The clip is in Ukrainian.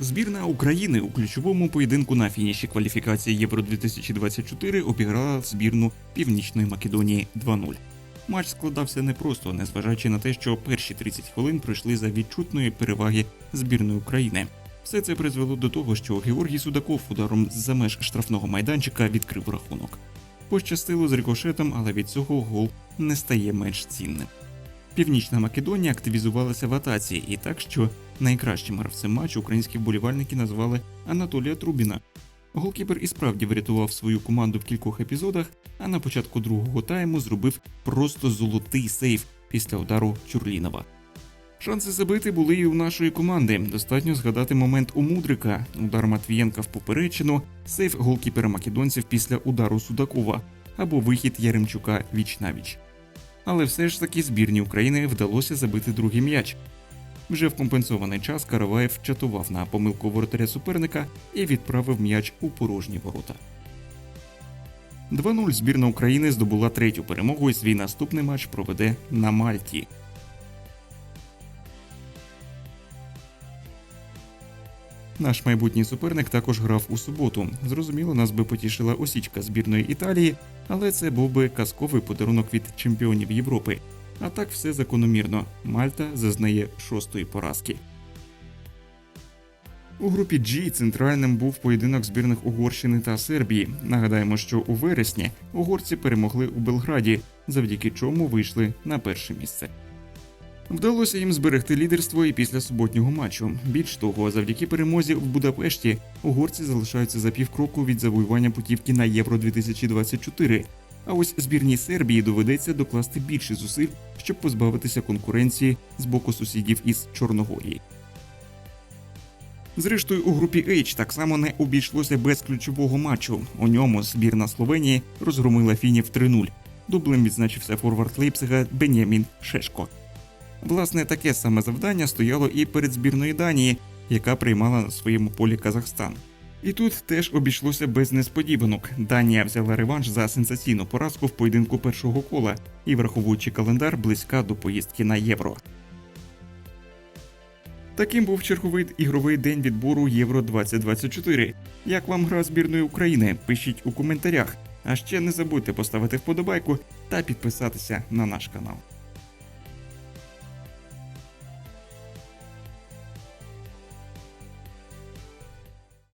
Збірна України у ключовому поєдинку на фініші кваліфікації Євро 2024 обіграла збірну Північної Македонії 2-0. Матч складався непросто, незважаючи на те, що перші 30 хвилин пройшли за відчутної переваги збірної України. Все це призвело до того, що Георгій Судаков ударом з-за меж штрафного майданчика відкрив рахунок. Пощастило з рикошетом, але від цього гол не стає менш цінним. Північна Македонія активізувалася в атаці, і так, що найкращим гравцем матчу українські вболівальники назвали Анатолія Трубіна. Голкіпер і справді врятував свою команду в кількох епізодах, а на початку другого тайму зробив просто золотий сейф після удару Чурлінова. Шанси забити були і у нашої команди. Достатньо згадати момент у Мудрика, удар Матвієнка в поперечину, сейф голкіпера македонців після удару Судакова або вихід Яремчука віч навіч. Але все ж таки збірні України вдалося забити другий м'яч. Вже в компенсований час Караваєв чатував на помилку воротаря суперника і відправив м'яч у порожні ворота. 2-0 збірна України здобула третю перемогу і свій наступний матч проведе на Мальті. Наш майбутній суперник також грав у суботу. Зрозуміло, нас би потішила осічка збірної Італії, але це був би казковий подарунок від чемпіонів Європи. А так все закономірно. Мальта зазнає шостої поразки. У групі G центральним був поєдинок збірних Угорщини та Сербії. Нагадаємо, що у вересні угорці перемогли у Белграді, завдяки чому вийшли на перше місце. Вдалося їм зберегти лідерство і після суботнього матчу. Більш того, завдяки перемозі в Будапешті угорці залишаються за півкроку від завоювання путівки на Євро 2024. А ось збірній Сербії доведеться докласти більше зусиль, щоб позбавитися конкуренції з боку сусідів із Чорногорії. Зрештою, у групі H так само не обійшлося без ключового матчу. У ньому збірна Словенії розгромила фінів 3-0. Дублем відзначився форвард Лейпцига Бенямін Шешко. Власне, таке саме завдання стояло і перед збірною Данії, яка приймала на своєму полі Казахстан. І тут теж обійшлося без несподіванок. Данія взяла реванш за сенсаційну поразку в поєдинку першого кола і, враховуючи календар, близька до поїздки на євро. Таким був черговий ігровий день відбору Євро 2024. Як вам гра збірної України? Пишіть у коментарях. А ще не забудьте поставити вподобайку та підписатися на наш канал.